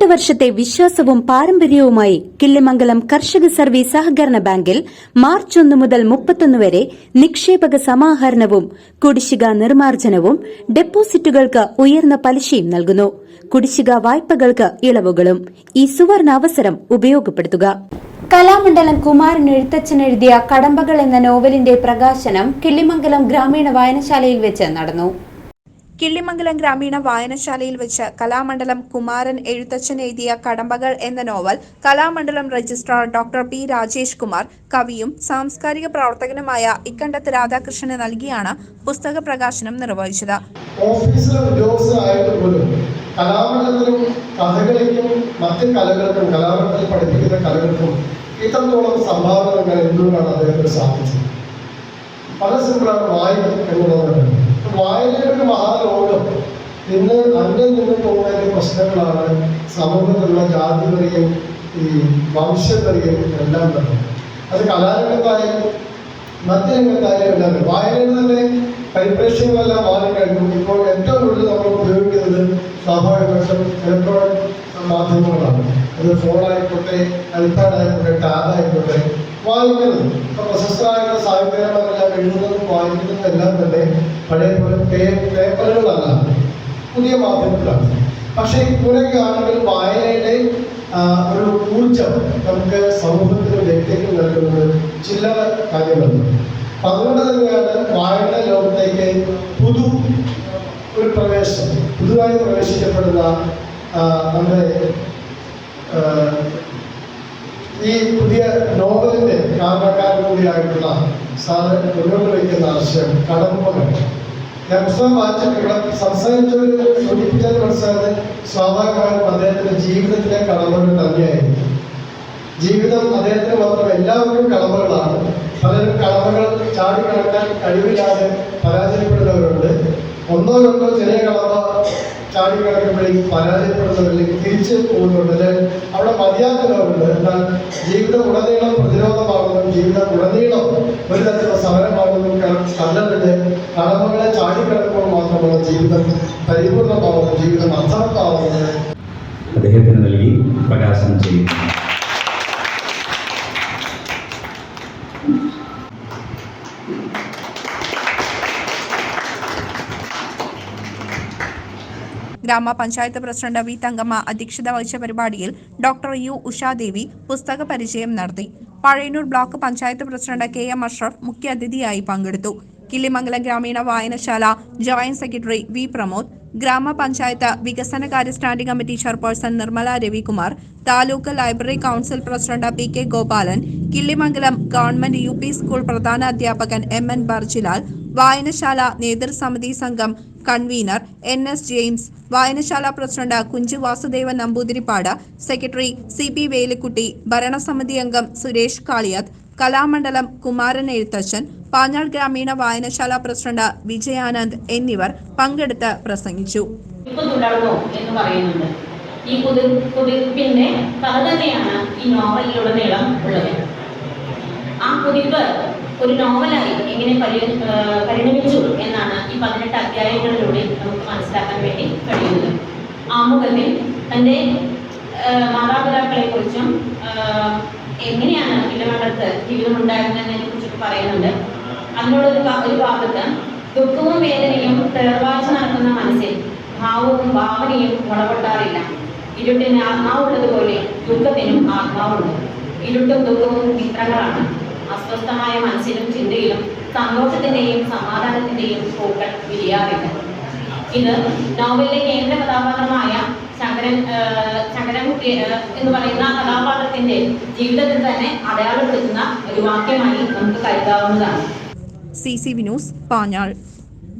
പതിനെട്ട് വർഷത്തെ വിശ്വാസവും പാരമ്പര്യവുമായി കിള്ളിമംഗലം കർഷക സർവീസ് സഹകരണ ബാങ്കിൽ മാർച്ച് ഒന്ന് മുതൽ മുപ്പത്തൊന്ന് വരെ നിക്ഷേപക സമാഹരണവും കുടിശ്ശിക നിർമ്മാർജനവും ഡെപ്പോസിറ്റുകൾക്ക് ഉയർന്ന പലിശയും നൽകുന്നു. കുടിശ്ശിക വായ്പകൾക്ക് ഇളവുകളും. ഈ സുവർണ അവസരം ഉപയോഗപ്പെടുത്തുക. കലാമണ്ഡലം കുമാരൻ എഴുത്തച്ഛൻ എഴുതിയ കടമ്പകൾ എന്ന നോവലിന്റെ പ്രകാശനം കിള്ളിമംഗലം ഗ്രാമീണ വായനശാലയിൽ വെച്ച് നടന്നു. കിള്ളിമംഗലം ഗ്രാമീണ വായനശാലയിൽ വെച്ച് കലാമണ്ഡലം കുമാരൻ എഴുത്തച്ഛൻ എഴുതിയ കടമ്പകൾ എന്ന novel Kalamandalam registrar doctor P Rajesh Kumar കവിയും സാംസ്കാരിക പ്രവർത്തകനുമായ ഇക്കണ്ടത്ത് രാധാകൃഷ്ണന് നൽകിയാണ് പുസ്തക പ്രകാശനം നിർവഹിച്ചത്. കലാമണ്ഡലത്തിനും കഥകളിക്കും മറ്റ് കലകൾക്കും കലാമണ്ഡലത്തിൽ കലകൾക്കും ഇത്രത്തോളം സംഭാവന നൽകാൻ എന്തുകൊണ്ടാണ് അദ്ദേഹത്തിന് സാധിച്ചത്? പല സിമ്പിളാണ് വായിക്കും എന്നുള്ളതാണ്. വായനയുടെ മഹാലോകം. ഇന്ന് അന്യം നിന്ന് പോകുന്ന പ്രശ്നങ്ങളാണ് സമൂഹത്തിലുള്ള ജാതിപരിയും ഈ വംശപരിയും എല്ലാം തന്നെ. അത് കലാരംഗത്തായാലും മറ്റ് രംഗത്തായാലും എല്ലാം തന്നെ. വായനയിൽ തന്നെ പരിപ്രേക്ഷ്യങ്ങളെല്ലാം മാറിക്കഴിഞ്ഞു ഇപ്പോൾ ഏറ്റവും കൂടുതൽ നമ്മൾ ഉപയോഗിക്കുന്നത് സ്വാഭാവികമായിട്ടും ഇലക്ട്രോണിക് മാധ്യമങ്ങളാണ്. അത് ഫോണായിക്കോട്ടെ ഐപാഡായിക്കോട്ടെ ആയിക്കോട്ടെ ടാബ് ആയിക്കോട്ടെ വായിക്കുന്നത്. ഇപ്പൊ പ്രശസ്തരായിട്ടുള്ള സാഹിത്യങ്ങളെല്ലാം എഴുതുന്നതും വായിക്കുന്നതും എല്ലാം തന്നെ പഴയ പോലെ പേപ്പറുകളല്ല പുതിയ മാധ്യമത്തിലാണ് പക്ഷേ ഇപ്പോഴൊക്കെ ആണെങ്കിൽ വായനയുടെ ഒരു ഊർജം നമുക്ക് സമൂഹത്തിന് വ്യക്തികൾ നൽകുന്നത് ചില കാര്യങ്ങളുണ്ട് അപ്പൊ അതുകൊണ്ട് തന്നെയാണ് വായന ലോകത്തേക്ക് പുതു ഒരു പ്രവേശം പുതുതായി പ്രവേശിക്കപ്പെടുന്ന നമ്മുടെ ഈ കാരണക്കാരൻ കൂടിയായിട്ടുള്ള മുന്നോട്ട് വയ്ക്കുന്ന ആശയം കടമ്പകൾ ഞാൻ പുസ്തകം വായിച്ചിട്ട് ഇവിടെ സംസാരിച്ചവര് സൂചിപ്പിച്ചത് മനസ്സിലായത് സ്വാഭാവികമായും അദ്ദേഹത്തിന്റെ ജീവിതത്തിലെ കടമ്പകൾ തന്നെയായിരുന്നു ജീവിതം അദ്ദേഹത്തിന് മാത്രം എല്ലാവർക്കും കടമ്പകളാണ് പലരും കടമ്പകൾ ചാടിക്കടക്കാൻ കഴിവില്ലാതെ പരാജയപ്പെടുന്നവരുണ്ട്. ഒന്നോ രണ്ടോ ചെറിയ കടമ ചാടിക്കടക്കുമ്പോഴേക്കും പരാജയപ്പെടുന്നവരിലേക്ക് തിരിച്ചു പോകുന്നുണ്ട് അല്ലെങ്കിൽ അവിടെ മതിയാക്കുന്നവരുണ്ട് എന്നാൽ ജീവിതം ഉടനീളം പ്രതിരോധമാകുന്നതും ജീവിതം ഉടനീളം ഒരു തരത്തിലുള്ള സമരമാകുന്നതും കണ്ടതിന്റെ കടമകളെ ചാടിക്കിടക്കുമ്പോൾ മാത്രമുള്ള ജീവിതം പരിപൂർണമാകുന്നു ജീവിതം അർത്ഥവത്താവുന്നത് അദ്ദേഹത്തിന് നൽകി പ്രകാശനം ചെയ്യും. ഗ്രാമപഞ്ചായത്ത് പ്രസിഡന്റ് വി തങ്കമ്മ അധ്യക്ഷത വഹിച്ച പരിപാടിയിൽ ഡോക്ടർ യു ഉഷാദേവി പുസ്തക പരിചയം നടത്തി. Pazhayannur block panchayat president K M Ashraf മുഖ്യാതിഥിയായി പങ്കെടുത്തു. കിള്ളിമംഗലം ഗ്രാമീണ വായനശാല ജോയിന്റ് സെക്രട്ടറി വി പ്രമോദ് ഗ്രാമപഞ്ചായത്ത് വികസനകാര്യ standing committee chairperson Nirmala Ravikumar taluk library council president P K Gopalan Killimangalam government U school പ്രധാന അധ്യാപകൻ എം എൻ ബർജിലാൽ വായനശാല നേതൃസമിതി സംഘം കൺവീനർ എൻ എസ് ജെയിംസ് വായനശാല president Kunju Vasudevan Namboothiripad secretary C P Velikutty ഭരണസമിതി അംഗം സുരേഷ് കാളിയത്ത് കലാമണ്ഡലം കുമാരൻ എഴുത്തച്ഛൻ പാഞ്ഞാൾ ഗ്രാമീണ വായനശാല പ്രസിഡന്റ് വിജയാനന്ദ് എന്നിവർ പങ്കെടുത്ത് പ്രസംഗിച്ചു. എന്ന് പറയുന്നുണ്ട്. ഈ കുതി കുതിപ്പിന്റെ കഥ തന്നെയാണ് ഈ നോവലിലുടനീളം ഉള്ളത്. ആ കുതിപ്പ് ഒരു നോവലായി എങ്ങനെ പരി പരിണമിച്ചു എന്നാണ് ഈ പതിനെട്ട് അധ്യായങ്ങളിലൂടെ നമുക്ക് മനസ്സിലാക്കാൻ വേണ്ടി കഴിയുന്നത്. ആമുഖത്തിൽ തന്റെ മാതാപിതാക്കളെ കുറിച്ചും എങ്ങനെയാണ് ഇലമണ്ടത്ത് ജീവിതം ഉണ്ടായിരുന്നതിനെ കുറിച്ചൊക്കെ പറയുന്നുണ്ട്. അതിനോടൊരു ഒരു ഭാഗത്ത് ദുഃഖവും വേദനയും തേർവാഴ്ച നടക്കുന്ന മനസ്സിൽ ഭാവവും ഭാവനയും ഗുണപ്പെട്ടാറില്ല ഇരുട്ടിന് ആത്മാവുള്ളതുപോലെ ദുഃഖത്തിനും ആത്മാവുണ്ട്. ഇരുട്ടും ദുഃഖവും മിത്രങ്ങളാണ്. അസ്വസ്ഥമായ മനസ്സിലും ചിന്തയിലും സന്തോഷത്തിന്റെയും സമാധാനത്തിന്റെയും പൂക്കൾ വിരിയാറില്ല. ഇത് നോവലിലെ കേന്ദ്ര കഥാപാത്രമായ ശങ്കരൻ ശങ്കരൻകുട്ടി എന്ന് പറയുന്ന കഥാപാത്രത്തിന്റെ ജീവിതത്തിൽ തന്നെ അടയാളപ്പെടുത്തുന്ന ഒരു വാക്യമായി നമുക്ക് കരുതാവുന്നതാണ്. സി സി വിനോസ് പാഞ്ഞാൾ.